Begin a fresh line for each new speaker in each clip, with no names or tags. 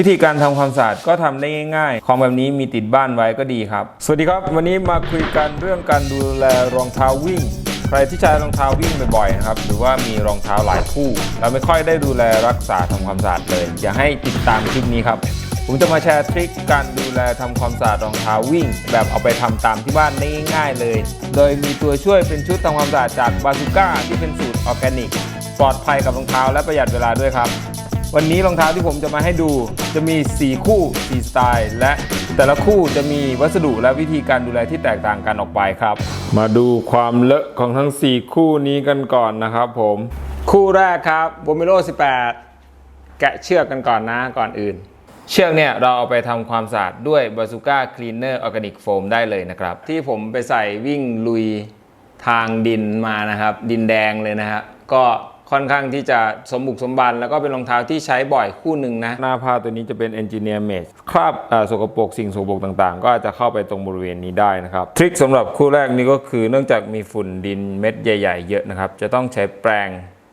วิธีการทำความสะอาดก็ทำได้ง่ายๆของแบบนี้มีติดบ้านไว้ก็ดีครับ สวัสดีครับ วันนี้มาคุยกันเรื่องการดูแลรองเท้าวิ่ง ใครที่ใช้รองเท้าวิ่งบ่อยๆนะครับ หรือว่ามีรองเท้าหลายคู่แล้วไม่ค่อยได้ดูแลรักษาทำความสะอาดเลย อยากให้ติดตามคลิปนี้ครับผมจะมาแชร์ทริคการดูแลทำความสะอาดรองเท้าวิ่ง แบบเอาไปทำตามที่บ้านได้ง่ายๆเลย โดยมีตัวช่วยเป็นชุดทำความสะอาดจากบาซูก้าที่เป็นสูตรออร์แกนิก ปลอดภัยกับรองเท้าและประหยัดเวลาด้วยครับ วันนี้รองเท้าที่ผมจะมาให้ดูจะมี 4 คู่ 4 สไตล์ และแต่ละคู่จะมีวัสดุและวิธีการดูแลที่แตกต่างกันออกไปครับ มาดูความเลอะของทั้ง 4 คู่นี้กันก่อนนะครับผม คู่แรกครับโบมิโล18 แกะเชือกกันก่อนนะก่อนอื่น เชือกเนี่ยเราเอาไปทำความสะอาดด้วย b a z o o k a Cleaner Organic Foam ได้เลยนะครับ ที่ผมไปใส่วิ่งลุยทางดินมานะครับ ดินแดงเลยนะฮะก็ ค่อนข้างที่จะสมบุกสมบัน แล้วก็เป็นรองเท้าที่ใช้บ่อยคู่หนึ่งนะ หน้าผ้าตัวนี้จะเป็น Engineer Made คราบสกปรกสิ่งสกปรกต่างๆ ก็อาจจะเข้าไปตรงบริเวณนี้ได้นะครับ ทริคสำหรับคู่แรกนี้ก็คือเนื่องจากมีฝุ่นดินเม็ดใหญ่ๆ เยอะนะครับ จะต้องใช้แปรง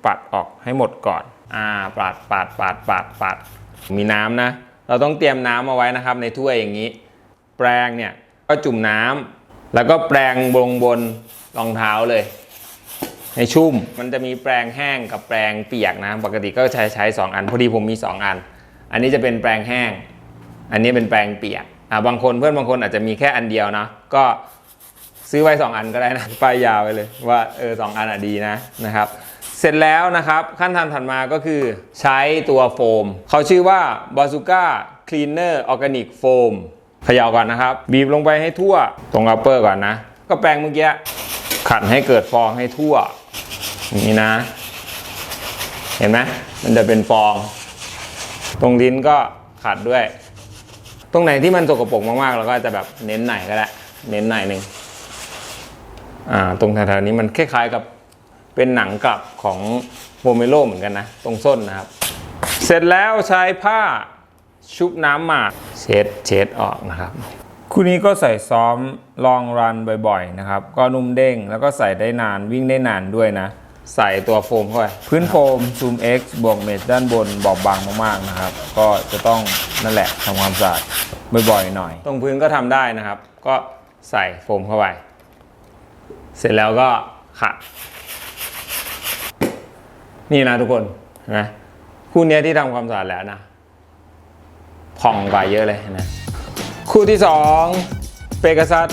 ปัดออกให้หมดก่อน อ่าปัดปัดปัดปัดปัดมีน้ำนะ เราต้องเตรียมน้ำเอาไว้นะครับ ในถ้วยอย่างนี้ แปรงเนี่ยก็จุ่มน้ำแล้วก็แปรงบงบนรองเท้าเลย ให้ชุ่ม มันจะมีแปรงแห้งกับแปรงเปียกนะ ปกติก็ใช้ใช้สองอัน พอดีผมมี2อัน อันนี้จะเป็นแปรงแห้ง อันนี้เป็นแปรงเปียก อ่าบางคนเพื่อนบางคนอาจจะมีแค่อันเดียวนะ ก็ซื้อไว้2อันก็ได้นะป้ายยาวไว้เลย ว่าเออสองอันอะดีนะนะครับ เสร็จแล้วนะครับขั้นตอนถัดมาก็คือใช้ตัวโฟม เขาชื่อว่า Bazooka Cleaner Organic Foam เขย่าก่อนนะครับ บีบลงไปให้ทั่วตรงอัปเปอร์ก่อนนะ ก็แปรงเมื่อกี้ขัดให้เกิดฟองให้ทั่ว อย่างนี้นะ เห็นไหมมันจะเป็นฟอง ตรงลิ้นก็ขัดด้วย ตรงไหนที่มันสกปรกมากๆเราก็จะแบบเน้นไหนก็ได้เน้นไหนหนึ่งอ่าตรงแถวๆนี้มันคล้ายๆกับเป็นหนังกลับของโมเมโลเหมือนกันนะ ตรงส้นนะครับ เสร็จแล้วใช้ผ้าชุบน้ำหมาดเช็ดเช็ดออกนะครับ คู่นี้ก็ใส่ซ้อมลองรันบ่อยๆนะครับ ก็นุ่มเด้งแล้วก็ใส่ได้นานวิ่งได้นานด้วยนะ ใส่ตัวโฟมเข้าไปพื้นโฟม Zoom X บวกเมทด้านบนบอบบางมากๆนะครับ ก็จะต้องนั่นแหละทำความสะอาดบ่อยๆหน่อย ตรงพื้นก็ทำได้นะครับ ก็ใส่โฟมเข้าไป เสร็จแล้วก็ขัด นี่นะทุกคนเห็นะคู่เนี้ยที่ทำความสะอาดแล้วนะผ่องกว่าเยอะเลยนะ คู่ที่2เปก a ซัส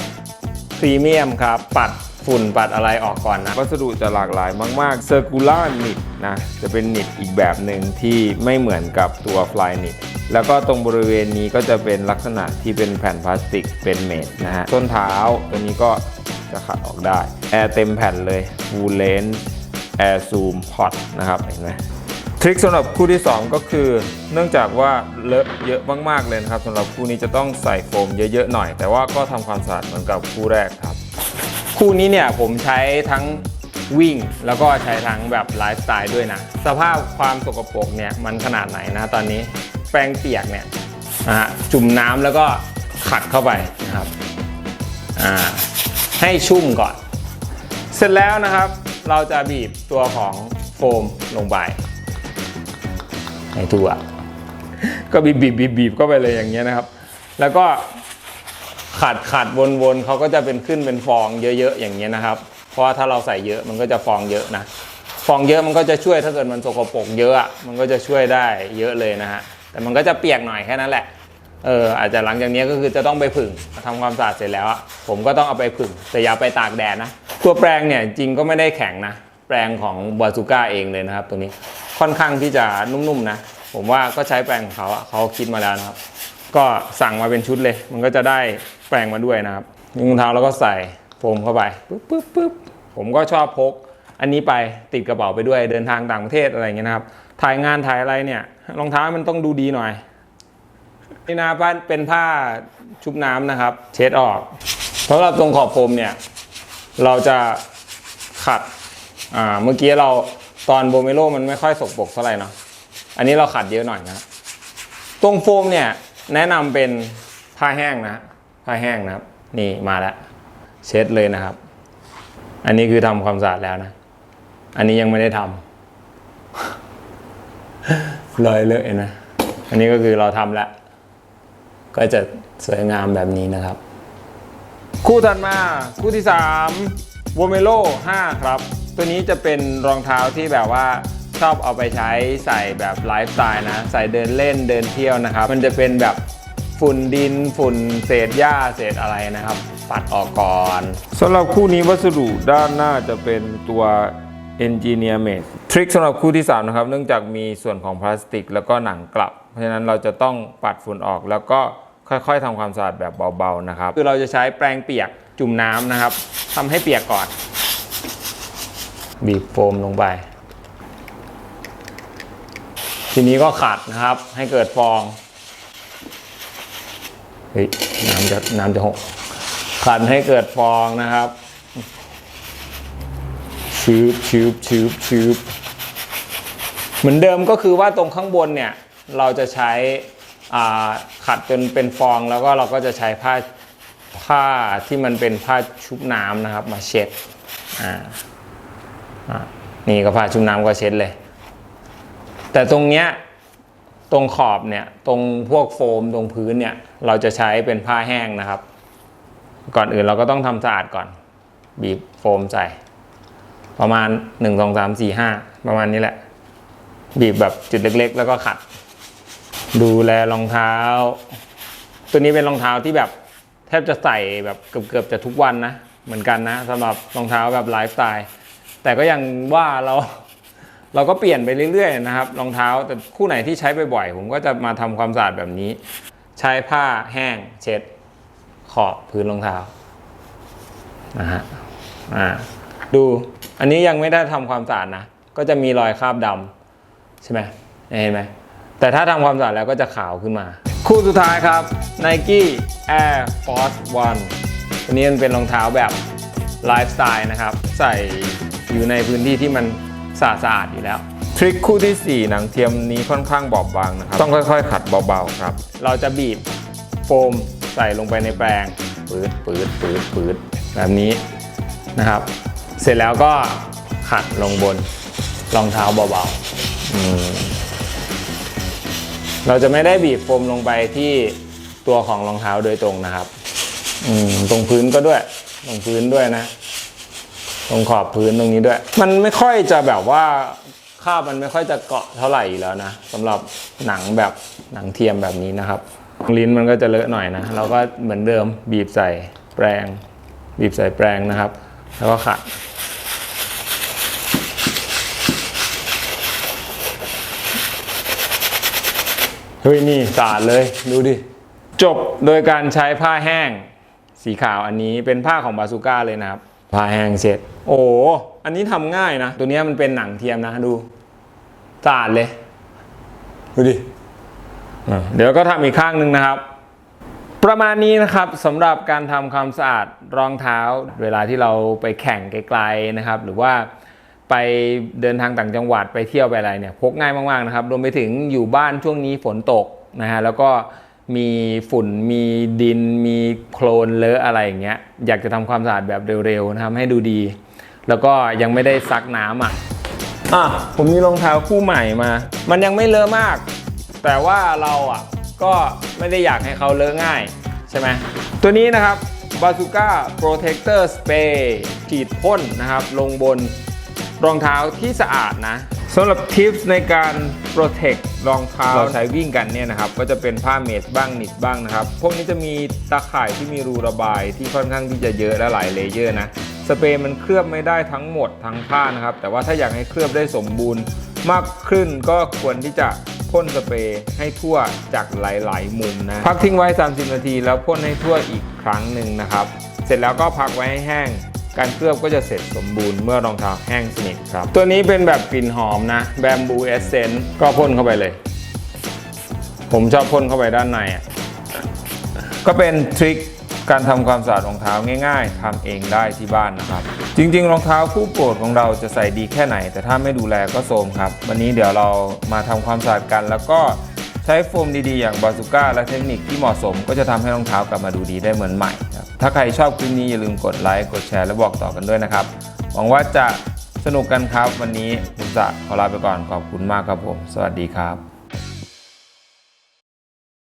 พรีเมียมครับ ปัด ฝุ่นปัดอะไรออกก่อนนะ วัสดุจะหลากหลายมากๆ Circular Knit นะจะเป็น knit อีกแบบหนึ่งที่ไม่เหมือนกับตัว Fly Knit แล้วก็ตรงบริเวณนี้ก็จะเป็นลักษณะที่เป็นแผ่นพลาสติกเป็นเมดนะฮะต้นเท้าตัวนี้ก็จะขัดออกได้แอร์เต็มแผ่นเลย Full Length Air Zoom Hot นะครับเห็นไหมทริคสำหรับคู่ที่ 2 ก็คือ เนื่องจากว่าเลอะเยอะมากๆเลยนะครับสำหรับคู่นี้จะต้องใส่โฟมเยอะๆหน่อย แต่ว่าก็ทำความสะอาดเหมือนกับคู่แรกครับ คู่นี้เนี่ยผมใช้ทั้งวิ่ง แล้วก็ใช้ทั้งแบบไลฟ์สไตล์ด้วยนะ สภาพความสกปรกเนี่ยมันขนาดไหนนะตอนนี้แป้งเปียกเนี่ยนะฮะจุ่มน้ำแล้วก็ขัดเข้าไปนะครับอ่าให้ชุ่มก่อน เสร็จแล้วนะครับ เราจะบีบตัวของโฟมลงไปให้ทั่วก็บีบบีบบีบบีบเข้าไปเลยอย่างเงี้ยนะครับ แล้วก็ ขัดขัดวนวนเขาก็จะเป็นขึ้นเป็นฟองเยอะๆอย่างเงี้ยนะครับ เพราะว่าถ้าเราใส่เยอะมันก็จะฟองเยอะนะฟองเยอะมันก็จะช่วยถ้าเกิดมันสกปรกเยอะมันก็จะช่วยได้เยอะเลยนะฮะแต่มันก็จะเปียกหน่อยแค่นั้นแหละเอออาจจะหลังจากนี้ก็คือจะต้องไปผึ่งทำความสะอาดเสร็จแล้วผมก็ต้องเอาไปผึ่งแต่อย่าไปตากแดดนะตัวแปรงเนี่ยจริงก็ไม่ได้แข็งนะแปรงของบาซูก้าเองเลยนะครับ ตัวนี้ค่อนข้างที่จะนุ่มๆนะ ผมว่าก็ใช้แปรงของเขาเขาคิดมาแล้วนะครับ ก็สั่งมาเป็นชุดเลย มันก็จะได้แปรงมาด้วยนะครับรองเท้าแล้วก็ใส่โฟมเข้าไปปึ๊บปึ๊บปึ๊บผมก็ชอบพก อันนี้ไปติดกระเป๋าไปด้วยเดินทางต่างประเทศอะไรเงี้ยนะครับ ถ่ายงานถ่ายอะไรเนี่ยรองเท้ามันต้องดูดีหน่อยนี่นะผ้าเป็นผ้าชุบน้ำนะครับ เช็ดออกสำหรับตรงขอบโฟมเนี่ยเราจะขัดอ่าเมื่อกี้เราตอนโบเมโลมันไม่ค่อยสกปรกเท่าไหร่เนาะอันนี้เราขัดเยอะหน่อยนะตรงโฟมเนี่ย แนะนำเป็นผ้าแห้งนะผ้าแห้งนะครับ นี่มาแล้ว เช็ดเลยนะครับ อันนี้คือทำความสะอาดแล้วนะ อันนี้ยังไม่ได้ทำรอยเลอะนไหมอันนี้ก็คือเราทำแล้ว ก็จะสวยงามแบบนี้นะครับ
คู่ถัดมาคู่ที่3 w o m e l o 5ครับ ตัวนี้จะเป็นรองเท้าที่แบบว่า ชอบเอาไปใช้ใส่แบบไลฟ์สไตล์นะ ใส่เดินเล่นเดินเที่ยวนะครับ มันจะเป็นแบบฝุ่นดินฝุ่นเศษหญ้าเศษอะไรนะครับ ปัดออกก่อนสำหรับคู่นี้วัสดุด้านหน้าจะเป็นตัว Engineer Made ทริคสำหรับคู่ที่ 3 นะครับ เนื่องจากมีส่วนของพลาสติก แล้วก็หนังกลับ เพราะฉะนั้นเราจะต้องปัดฝุ่นออกแล้วก็ค่อยๆทำความสะอาดแบบเบาๆนะครับ คือเราจะใช้แปรงเปียกจุ่มน้ำนะครับทำให้เปียกก่อน
บีบโฟมลงไป ทีนี้ก็ขัดนะครับ ให้เกิดฟองเฮ้ยน้ำจะน้ำจะหกขัดให้เกิดฟองนะครับชืบชืบชืบชืบเหมือนเดิมก็คือว่าตรงข้างบนเนี่ยเราจะใช้ขัดจนเป็นฟองแล้วก็เราก็จะใช้ผ้าผ้าที่มันเป็นผ้าชุบน้ำนะครับ มาเช็ดอ่าอะนี่ก็ผ้าชุบน้ำก็เช็ดเลย แต่ตรงเนี้ยตรงขอบเนี่ยตรงพวกโฟมตรงพื้นเนี่ยเราจะใช้เป็นผ้าแห้งนะครับ ก่อนอื่นเราก็ต้องทำสะอาดก่อน บีบโฟมใส่ ประมาณ 1 2 3 4 5 ประมาณนี้แหละ บีบแบบจุดเล็กๆ แล้วก็ขัด ดูแลรองเท้า ตัวนี้เป็นรองเท้าที่แบบแทบจะใส่แบบเกือบๆจะทุกวันนะ เหมือนกันนะสำหรับรองเท้าแบบไลฟ์สไตล์แต่ก็ยังว่าเรา เราก็เปลี่ยนไปเรื่อยๆนะครับรองเท้าแต่คู่ไหนที่ใช้บ่อยๆผมก็จะมาทำความสะอาดแบบนี้ ใช้ผ้าแห้งเช็ดขอบพื้นรองเท้านะฮะอ่าดูอันนี้ยังไม่ได้ทำความสะอาดนะก็จะมีรอยคราบดำใช่ไหมเห็นไหมแต่ถ้าทำความสะอาดแล้วก็จะขาวขึ้นมา คู่สุดท้ายครับ Nike Air Force One ตัวนี้มันเป็นรองเท้าแบบไลฟ์สไตล์นะครับ ใส่อยู่ในพื้นที่ที่มัน สะอาดๆอยู่แล้ว
ทริคคู่ที่ 4 หนังเทียมนี้ค่อนข้างบอบบางนะครับ ต้องค่อยๆ ขัดเบาๆครับ
เราจะบีบโฟมใส่ลงไปในแปรงปืดปืดปืดปืดแบบนี้นะครับ เสร็จแล้วก็ขัดลงบนรองเท้าเบาๆอืมเราจะไม่ได้บีบโฟมลงไปที่ตัวของรองเท้าโดยตรงนะครับอืมตรงพื้นก็ด้วยตรงพื้นด้วยนะ ตรงขอบพื้นตรงนี้ด้วย มันไม่ค่อยจะแบบว่าคาบมันไม่ค่อยจะเกาะเท่าไหร่อยู่แล้วนะสำหรับหนังแบบหนังเทียมแบบนี้นะครับ ลิ้นมันก็จะเลอะหน่อยนะเราก็เหมือนเดิมบีบใส่แปรงบีบใส่แปรงนะครับ แล้วก็ขัดเฮ้ยนี่สะอาดเลยดูดิ จบโดยการใช้ผ้าแห้งสีขาวอันนี้เป็นผ้าของบาซูก้าเลยนะครับ ผ้าแห้งเสร็จ โอ้อันนี้ทำง่ายนะ ตัวนี้มันเป็นหนังเทียมนะดูสะอาดเลย ดูดิเดี๋ยวก็ทำอีกข้างหนึ่งนะครับ ประมาณนี้นะครับสำหรับการทำความสะอาดรองเท้า เวลาที่เราไปแข่งไกลๆนะครับ หรือว่าไปเดินทางต่างจังหวัดไปเที่ยวไปอะไรเนี่ยพกง่ายมากๆนะครับรวมไปถึงอยู่บ้านช่วงนี้ฝนตกนะฮะแล้วก็ มีฝุ่นมีดิน มีโคลนเลอะอะไรอย่างเงี้ยอยากจะทำความสะอาดแบบเร็วๆนะครับให้ดูดี แล้วก็ยังไม่ได้ซักน้ำอะอะผมมีรองเท้าคู่ใหม่มา มันยังไม่เลอะมาก แต่ว่าเราอะก็ไม่ได้อยากให้เขาเลอะง่ายใช่ไหมตัวนี้นะครับ Bazooka Protector Spray ฉีดพ่นนะครับ ลงบนรองเท้าที่สะอาดนะ สำหรับทิปในการ protect รองเท้าเราใช้วิ่งกันเนี่ยนะครับ ก็จะเป็นผ้าเมสบ้างนิดบ้างนะครับ พวกนี้จะมีตาข่ายที่มีรูระบายที่ค่อนข้างที่จะเยอะและหลายเลเยอร์นะ สเปรย์มันเคลือบไม่ได้ทั้งหมดทั้งผ้านะครับ แต่ว่าถ้าอยากให้เคลือบได้สมบูรณ์มากขึ้นก็ควรที่จะพ่นสเปรย์ให้ทั่วจากหลาย ๆ มุมนะ พักทิ้งไว้ 30 นาทีแล้วพ่นให้ทั่วอีกครั้งหนึ่งนะครับ เสร็จแล้วก็พักไว้ให้แห้ง การเคลือบก็จะเสร็จสมบูรณ์เมื่อรองเท้าแห้งสนิทครับ ตัวนี้เป็นแบบกลิ่นหอมนะแบมบูเอเซนก็พ่นเข้าไปเลย ผมชอบพ่นเข้าไปด้านในอะก็เป็นทริคการทำความสะอาดรองเท้าง่ายๆทำเองได้ที่บ้านนะครับ จริงๆ รองเท้าคู่โปรดของเราจะใส่ดีแค่ไหน แต่ถ้าไม่ดูแลก็โทรมครับ วันนี้เดี๋ยวเรามาทำความสะอาดกันแล้วก็ ใช้โฟมดีๆ อย่างบาซูก้าและเทคนิคที่เหมาะสม ก็จะทำให้รองเท้ากลับมาดูดีได้เหมือนใหม่ครับถ้าใครชอบคลิปนี้อย่าลืมกดไลค์กดแชร์และบอกต่อกันด้วยนะครับหวังว่าจะสนุกกันครับวันนี้ผมจะขอลาไปก่อนขอบคุณมากครับผม สวัสดีครับ